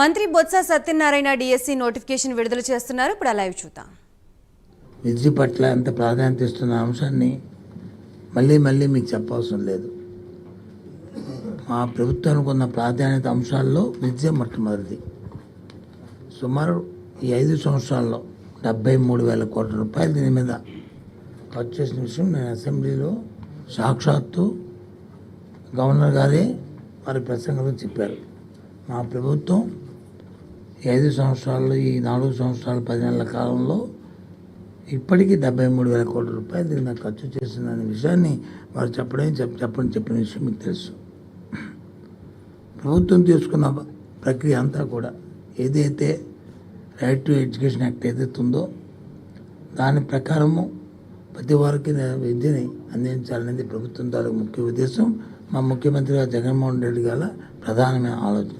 మంత్రి Botsa Satyanarayana DSC notification విడుదల చేస్తున్నారు. ఇప్పుడు అలా చూద్దాం. విద్య పట్ల ఎంత ప్రాధాన్యత ఇస్తున్న అంశాన్ని మళ్ళీ మళ్ళీ మీకు చెప్పవసరం లేదు. మా ప్రభుత్వానికి ఉన్న ప్రాధాన్యత అంశాల్లో విద్య మొట్టమొదటిది. సుమారు ఈ ఐదు సంవత్సరాల్లో డెబ్బై మూడు వేల కోట్ల రూపాయలు దీని మీద ఖర్చు చేసిన విషయం నేను అసెంబ్లీలో సాక్షాత్తు గవర్నర్ గారే వారి ప్రసంగంలో చెప్పారు. మా ప్రభుత్వం ఐదు సంవత్సరాలు ఈ నాలుగు సంవత్సరాలు పది నెలల కాలంలో ఇప్పటికీ డెబ్బై మూడు వేల కోట్ల రూపాయలు దీని ఖర్చు చేసిందనే విషయాన్ని వారు చెప్పడం చెప్ చెప్పడం చెప్పిన విషయం మీకు తెలుసు. ప్రభుత్వం తీసుకున్న ప్రక్రియ అంతా కూడా ఏదైతే రైట్ టు ఎడ్యుకేషన్ యాక్ట్ ఏదైతే ఉందో దాని ప్రకారము ప్రతి వారికి విద్యని అందించాలనేది ప్రభుత్వం తాలూకు ముఖ్య ఉద్దేశం. మా ముఖ్యమంత్రి గారు జగన్మోహన్ రెడ్డి గారి ప్రధానమైన ఆలోచన.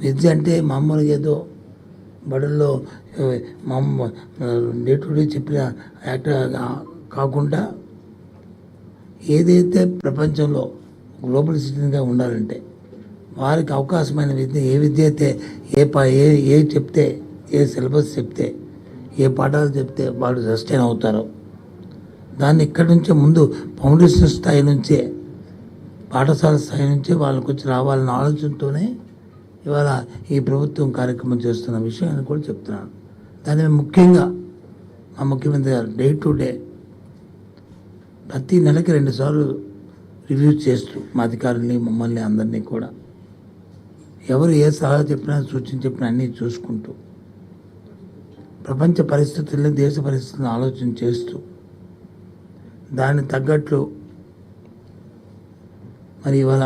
విద్య అంటే మామూలుగా ఏదో బడుల్లో మామూలు డే టు డే చెప్పిన యాక్టర్ కాకుండా ఏదైతే ప్రపంచంలో గ్లోబల్ సిటిజన్గా ఉండాలంటే వారికి అవకాశమైన విద్య ఏ విద్య అయితే ఏ పా ఏ ఏ చెప్తే ఏ సిలబస్ చెప్తే ఏ పాఠాలు చెప్తే వాళ్ళు సస్టైన్ అవుతారో దాన్ని ఇక్కడి నుంచే ముందు ఫౌండేషన్ స్థాయి నుంచే పాఠశాల స్థాయి నుంచే వాళ్ళకి వచ్చి రావాలన్న ఆలోచనతోనే ఇవాళ ఈ ప్రభుత్వం కార్యక్రమం చేస్తున్న విషయాన్ని కూడా చెప్తున్నాను దాని ముఖ్యంగా మా ముఖ్యమంత్రి గారు డే టు డే ప్రతి నెలకి రెండుసార్లు రివ్యూ చేస్తూ మా అధికారుల్ని మమ్మల్ని అందరినీ కూడా ఎవరు ఏ సలహా చెప్పినా సూచన చెప్పినా అన్నీ చూసుకుంటూ ప్రపంచ పరిస్థితుల్ని దేశ పరిస్థితులను ఆలోచన చేస్తూ దాన్ని తగ్గట్లు మరి ఇవాళ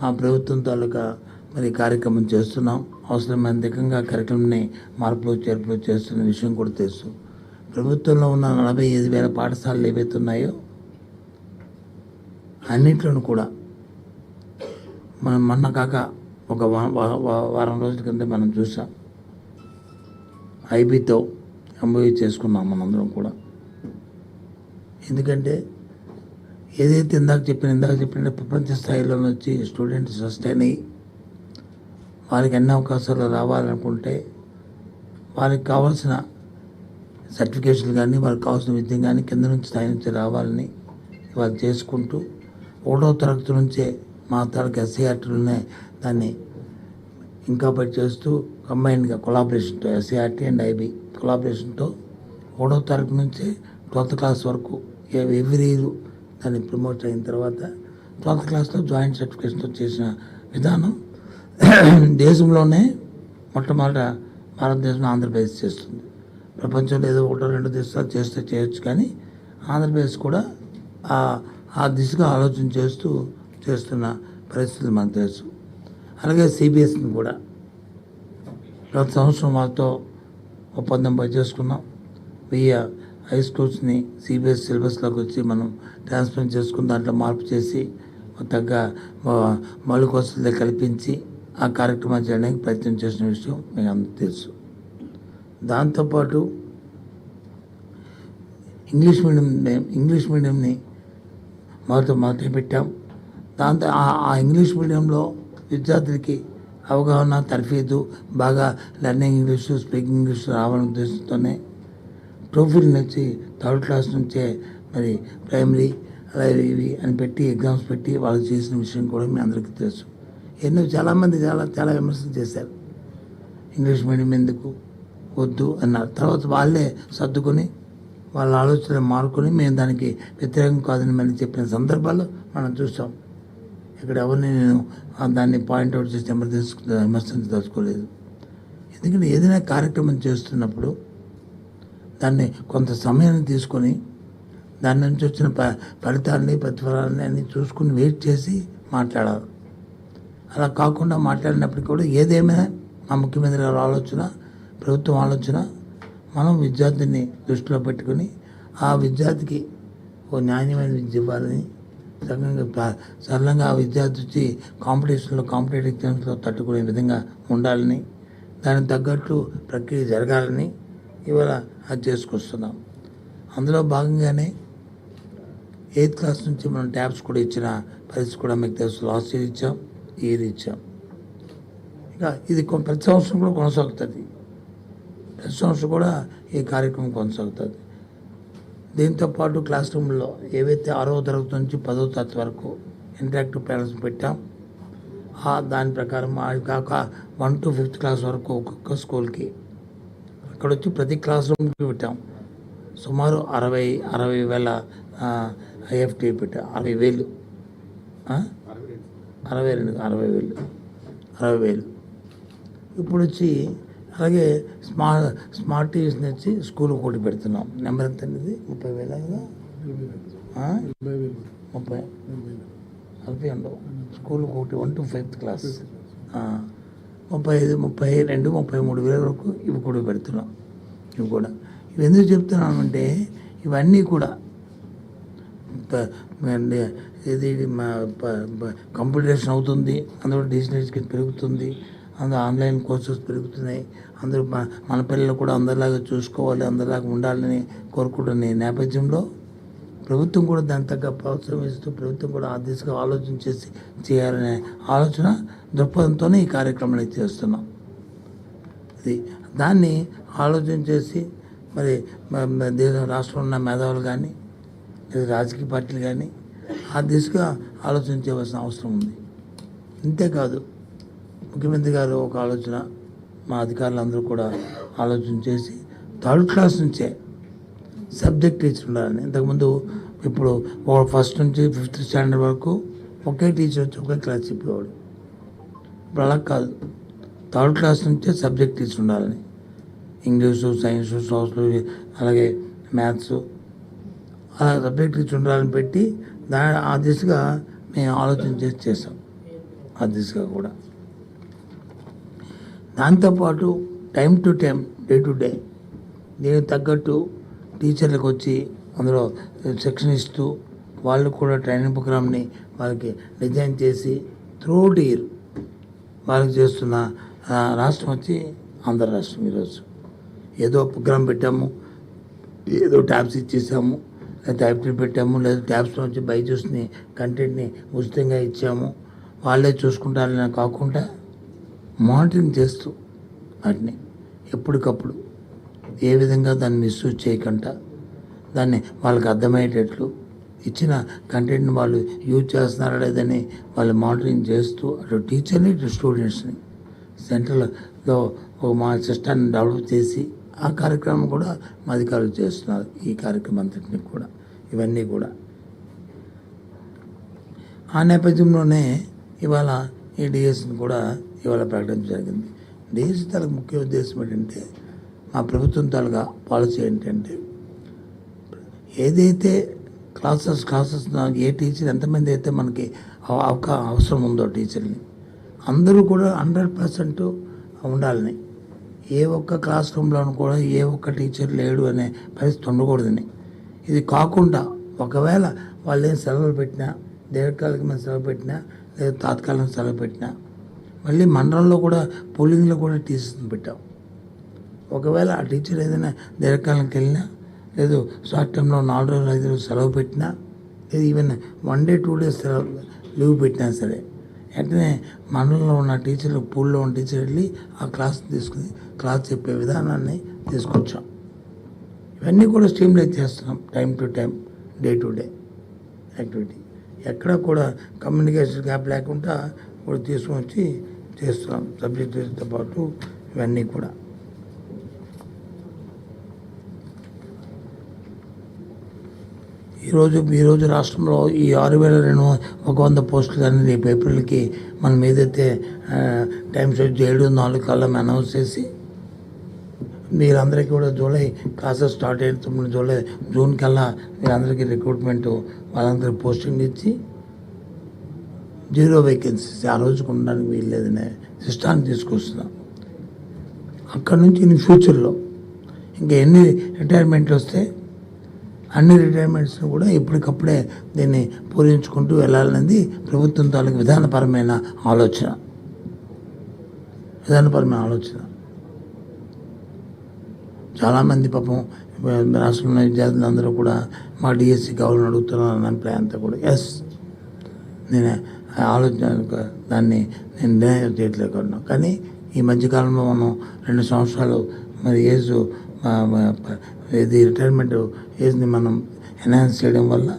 మా ప్రభుత్వం తాలూకా మరి కార్యక్రమం చేస్తున్నాం. అవసరమైన అధికంగా కార్యక్రమాన్ని మార్పులు చేర్పులు చేస్తున్న విషయం కూడా తెలుసు. ప్రభుత్వంలో ఉన్న నలభై ఐదు వేల పాఠశాలలు ఏవైతే ఉన్నాయో అన్నిట్లోనూ కూడా మనం మొన్న కాక ఒక వారం రోజుల కింద మనం చూసాం. ఐబీతో ఎంబోయ్ చేసుకున్నాం మనందరం కూడా. ఎందుకంటే ఏదైతే ఇందాక చెప్పిన ఇందాక చెప్పిన ప్రపంచ స్థాయిలో వచ్చి స్టూడెంట్స్ సస్టైన్ అయ్యి వారికి ఎన్ని అవకాశాలు రావాలనుకుంటే వారికి కావాల్సిన సర్టిఫికేషన్లు కానీ వారికి కావాల్సిన విద్య కానీ కింద నుంచి స్థాయి నుంచి రావాలని వాళ్ళు చేసుకుంటూ ఒకటో తరగతి నుంచే మా తరగతి ఎస్సీఆర్టీలోనే దాన్ని ఇంకా చేస్తూ కంబైన్డ్గా కొలాబరేషన్తో ఎస్సీఆర్టీ అండ్ ఐబీ కొలాబరేషన్తో ఒకటో తరగతి నుంచి ట్వెల్త్ క్లాస్ వరకు ఎవ్రీ ఇయర్ దాన్ని ప్రమోట్ అయిన తర్వాత ట్వెల్త్ క్లాస్లో జాయింట్ సర్టిఫికేషన్తో చేసిన విధానం దేశంలోనే మొట్టమొదట భారతదేశంలో ఆంధ్రప్రదేశ్ చేస్తుంది. ప్రపంచంలో ఏదో ఒకటో రెండు దేశాలు చేస్తే చేయొచ్చు కానీ ఆంధ్రప్రదేశ్ కూడా ఆ ఆ దిశగా ఆలోచన చేస్తూ చేస్తున్న పరిస్థితులు మనకు తెలుసు. అలాగే సిబిఎస్ని కూడా గత సంవత్సరం వాళ్ళతో ఒప్పందం పని చేసుకున్నాం వెయ్యి హై స్కూల్స్ని సిబిఎస్ సిలబస్లోకి వచ్చి మనం ట్రాన్స్ఫర్ చేసుకుని దాంట్లో మార్పు చేసి తగ్గ మౌలిక వసతులు కల్పించి ఆ కార్యక్రమాలు చేయడానికి ప్రయత్నం చేసిన విషయం మీకు అందరికీ తెలుసు. దాంతోపాటు ఇంగ్లీష్ మీడియం ఇంగ్లీష్ మీడియంని మొదట మొదట పెట్టాం. దాంతో ఆ- ఆ ఇంగ్లీష్ మీడియంలో విద్యార్థులకి అవగాహన తర్ఫీదు బాగా లెర్నింగ్ ఇంగ్లీషు స్పీకింగ్ ఇంగ్లీష్ రావడం ఉద్దేశంతోనే ప్రొఫైల్ నుంచి థర్డ్ క్లాస్ నుంచే మరి ప్రైమరీ అలాగే ఇవి అని పెట్టి ఎగ్జామ్స్ పెట్టి వాళ్ళు చేసిన విషయం కూడా మీ అందరికీ తెలుసు. ఎన్నో చాలామంది చాలా చాలా విమర్శలు చేశారు. ఇంగ్లీష్ మీడియం ఎందుకు? వద్దు అన్నారు. తర్వాత వాళ్ళే సర్దుకొని వాళ్ళ ఆలోచనలు మారుకొని మేము దానికి వ్యతిరేకం కాదని మళ్ళీ చెప్పిన సందర్భాలు మనం చూసాం ఇక్కడ ఎవరిని నేను దాన్ని పాయింట్అవుట్ చేసి ఎమర్జెన్సీ విమర్శించదలుచుకోలేదు ఎందుకంటే ఏదైనా కార్యక్రమం చేస్తున్నప్పుడు దాన్ని కొంత సమయాన్ని తీసుకొని దాని నుంచి వచ్చిన ప ఫలితాలని ప్రతిఫలాలని అన్ని చూసుకుని వెయిట్ చేసి మాట్లాడాలి. అలా కాకుండా మాట్లాడినప్పటికీ కూడా ఏదేమైనా మా ముఖ్యమంత్రి గారు ఆలోచన ప్రభుత్వం ఆలోచన మనం విద్యార్థిని దృష్టిలో పెట్టుకుని ఆ విద్యార్థికి ఓ నాణ్యమైన విద్య ఇవ్వాలని సరళంగా సరళంగా ఆ విద్యార్థి వచ్చి కాంపిటీషన్లో కాంపిటేటివ్ ఎగ్జామ్స్లో తట్టుకునే విధంగా ఉండాలని దానికి తగ్గట్టు ప్రక్రియ జరగాలని ఇవాళ అది చేసుకొస్తున్నాం. అందులో భాగంగానే ఎయిత్ క్లాస్ నుంచి మనం ట్యాబ్స్ కూడా ఇచ్చిన పరిస్థితి కూడా మీకు తెలుసు. లాస్ట్ ఇయర్ ఇచ్చాం. ఈ రీత్యా ఇక ఇంకా ఇది కొ- ప్రతి సంవత్సరం కూడా కొనసాగుతుంది. ప్రతి సంవత్సరం కూడా ఈ కార్యక్రమం కొనసాగుతుంది. దీంతో పాటు క్లాస్ రూమ్లో ఏవైతే ఆరో తరగతి నుంచి పదో తరగతి వరకు ఇంటరాక్టివ్ ప్యానల్స్ పెట్టాం. ఆ దాని ప్రకారం అది కాక వన్ టు ఫిఫ్త్ క్లాస్ వరకు ఒక్కొక్క స్కూల్కి అక్కడ వచ్చి ప్రతి క్లాస్ రూమ్కి పెట్టాం. సుమారు అరవై అరవై వేల ఐఎఫ్టీ పెట్టాం. అరవై వేలు. అరవై రెండు అరవై వేలు అరవై వేలు. ఇప్పుడు వచ్చి అలాగే స్మార్ట్ స్మార్ట్ టీవీస్ని వచ్చి స్కూల్ ఒకటి పెడుతున్నాం. నెంబర్ ఎంత అనేది ముప్పై వేల కదా? ముప్పై. అరవై ఉండవు. స్కూల్ ఒకటి వన్ టు ఫైవ్త్ క్లాస్. ముప్పై ఐదు ముప్పై రెండు ముప్పై మూడు వేల వరకు ఇవి కూడా పెడుతున్నాం. ఇవి కూడా. ఇవి ఎందుకు చెప్తున్నామంటే ఇవన్నీ కూడా ఇది మా కంప్యూటేషన్ అవుతుంది. అందులో డిజిటల్ ఎడ్యుకేషన్ పెరుగుతుంది. అందులో ఆన్లైన్ కోర్సెస్ పెరుగుతున్నాయి. అందరూ మన మన పిల్లలు కూడా అందరిలాగా చూసుకోవాలి అందరిలాగా ఉండాలని కోరుకుంటున్న ఈ నేపథ్యంలో ప్రభుత్వం కూడా దాని తగ్గ ప్రోత్సాహం ఇస్తూ ప్రభుత్వం కూడా ఆ దిశగా ఆలోచన చేసి చేయాలనే ఆలోచన దృక్పథంతోనే ఈ కార్యక్రమాన్ని చేస్తున్నాం. ఇది దాన్ని ఆలోచన చేసి మరి దేశం దేశ రాష్ట్రంలో ఉన్న మేధావులు కానీ లేదా రాజకీయ పార్టీలు కానీ ఆ దిశగా ఆలోచన చేయవలసిన అవసరం ఉంది. ఇంతేకాదు ముఖ్యమంత్రి గారు ఒక ఆలోచన మా అధికారులందరూ కూడా ఆలోచన చేసి థర్డ్ క్లాస్ నుంచే సబ్జెక్ట్ టీచర్ ఉండాలని. ఇంతకుముందు ఇప్పుడు ఫస్ట్ నుంచి ఫిఫ్త్ స్టాండర్డ్ వరకు ఒకే టీచర్ వచ్చి ఒకే క్లాస్ చెప్పేవాడు. ఇప్పుడు అలా కాదు. థర్డ్ క్లాస్ నుంచే సబ్జెక్ట్ టీచర్ ఉండాలని. ఇంగ్లీషు సైన్సు సోషల్ అలాగే మ్యాథ్స్ అలా సబ్జెక్ట్ టీచర్ ఉండాలని పెట్టి దాని ఆ దిశగా మేము ఆలోచన చేసి చేస్తాం ఆ దిశగా కూడా. దాంతోపాటు time to time day to day దీనికి తగ్గట్టు టీచర్లకు వచ్చి అందులో శిక్షణ ఇస్తూ వాళ్ళు కూడా ట్రైనింగ్ ప్రోగ్రామ్ని వాళ్ళకి డిజైన్ చేసి త్రూఅవుట్ ఇయర్ వాళ్ళకి చేస్తున్న రాష్ట్రం వచ్చి ఆంధ్ర రాష్ట్రం ఈరోజు. ఏదో ప్రోగ్రామ్ పెట్టాము ఏదో ట్యాబ్స్ ఇచ్చేసాము లేదా పెట్టాము లేదా ట్యాబ్స్లో వచ్చి బైజూస్ని కంటెంట్ని ఉచితంగా ఇచ్చాము. వాళ్ళే చూసుకుంటారని కాకుండా మానిటరింగ్ చేస్తూ వాటిని ఎప్పటికప్పుడు. ఏ విధంగా దాన్ని మిస్యూజ్ చేయకుండా దాన్ని వాళ్ళకి అర్థమయ్యేటట్లు ఇచ్చిన కంటెంట్ని వాళ్ళు యూజ్ చేస్తున్నారా లేదని వాళ్ళు మానిటరింగ్ చేస్తూ అటు టీచర్ని ఇటు స్టూడెంట్స్ని సెంట్రల్లో ఒక మా సిస్టాన్ని డెవలప్ చేసి ఆ కార్యక్రమం కూడా మా అధికారులు చేస్తున్నారు ఈ కార్యక్రమం అంతటిని కూడా ఇవన్నీ కూడా. ఆ నేపథ్యంలోనే ఇవాళ ఈ డిఎస్ని కూడా ఇవాళ ప్రకటించడం జరిగింది. డిఎస్ తాలూకు ముఖ్య ఉద్దేశం ఏంటంటే మా ప్రభుత్వం తాలూకా పాలసీ ఏంటంటే ఏదైతే క్లాసెస్ క్లాసెస్ ఏ టీచర్ ఎంతమంది అయితే మనకి అవకా అవసరం ఉందో టీచర్ని అందరూ కూడా హండ్రెడ్ పర్సెంట్ ఉండాలని ఏ ఒక్క క్లాస్ రూమ్లోనూ కూడా ఏ ఒక్క టీచర్ లేడు అనే పరిస్థితి ఉండకూడదని ఇది కాకుండా ఒకవేళ వాళ్ళు ఏం సెలవులు పెట్టినా దీర్ఘకాలికమైన సెలవు పెట్టినా లేదా తాత్కాలిక సెలవు పెట్టినా మళ్ళీ మండలంలో కూడా పోలింగ్లో కూడా టీచర్స్ని పెట్టాం. ఒకవేళ ఆ టీచర్ ఏదైనా దీర్ఘకాలంకి వెళ్ళినా లేదు షార్ట్ టైంలో నాలుగు రోజులు ఐదు రోజులు సెలవు పెట్టినా లేదు even one day two days సెలవు లీవ్ పెట్టినా సరే వెంటనే మండలంలో ఉన్న టీచర్లు పూల్లో ఉన్న టీచర్ వెళ్ళి ఆ క్లాస్ తీసుకుని క్లాస్ చెప్పే విధానాన్ని తీసుకొచ్చాం. ఇవన్నీ కూడా స్ట్రీమ్లైట్ చేస్తున్నాం time to time day to day activity. ఎక్కడ కూడా కమ్యూనికేషన్ గ్యాప్ లేకుండా కూడా తీసుకొని వచ్చి చేస్తున్నాం సబ్జెక్టుతో పాటు ఇవన్నీ కూడా. ఈరోజు ఈరోజు రాష్ట్రంలో ఈ ఆరు వేల రెండు ఒక వంద పోస్టులు కానీ రేపు ఏప్రిల్కి మనం ఏదైతే టైమ్స్ వచ్చి ఏడు నాలుగు కల్లా అనౌన్స్ చేసి మీరందరికీ కూడా జూలై క్లాసెస్ స్టార్ట్ అయిన తొమ్మిది జూలై జూన్ కల్లా మీరందరికీ రిక్రూట్మెంట్ వాళ్ళందరికీ పోస్టింగ్ ఇచ్చి జీరో వేకెన్సీస్ ఆ రోజుకు ఉండడానికి వీల్లేదనే సిస్టాన్ని తీసుకొస్తున్నాం. అక్కడ నుంచి ఇన్ ఫ్యూచర్లో ఇంకా ఎన్ని రిటైర్మెంట్లు వస్తే అన్ని రిటైర్మెంట్స్ని కూడా ఎప్పటికప్పుడే దీన్ని పూరించుకుంటూ వెళ్ళాలనేది ప్రభుత్వం తాలూకు విధానపరమైన ఆలోచన. విధానపరమైన ఆలోచన. చాలామంది పాపం రాష్ట్రంలో విద్యార్థులందరూ కూడా మా డిఎస్సి కావాలని అడుగుతున్నారు అన్న అంతా కూడా. ఎస్ నేను ఆలోచన దాన్ని నేను నిర్ణయం చేయట్లేకున్నాను కానీ ఈ మధ్యకాలంలో మనం రెండు సంవత్సరాలు మరి ఏజ్ ఇది రిటైర్మెంట్ ఏజ్ని మనం ఎన్హాన్స్ చేయడం వల్ల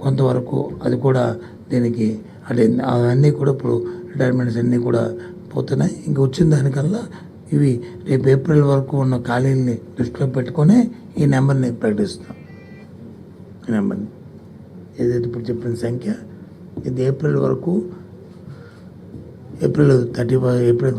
కొంతవరకు అది కూడా దీనికి అంటే అవన్నీ కూడా ఇప్పుడు రిటైర్మెంట్స్ అన్నీ కూడా పోతున్నాయి. ఇంక వచ్చిన దానికల్లా ఇవి రేపు ఏప్రిల్ వరకు ఉన్న ఖాళీల్ని దృష్టిలో పెట్టుకొని ఈ నెంబర్ని ప్రకటిస్తున్నాం. ఈ నెంబర్ని. ఏదైతే ఇప్పుడు చెప్పిన సంఖ్య ఇది ఏప్రిల్ వరకు ఏప్రిల్ థర్టీ ఏప్రిల్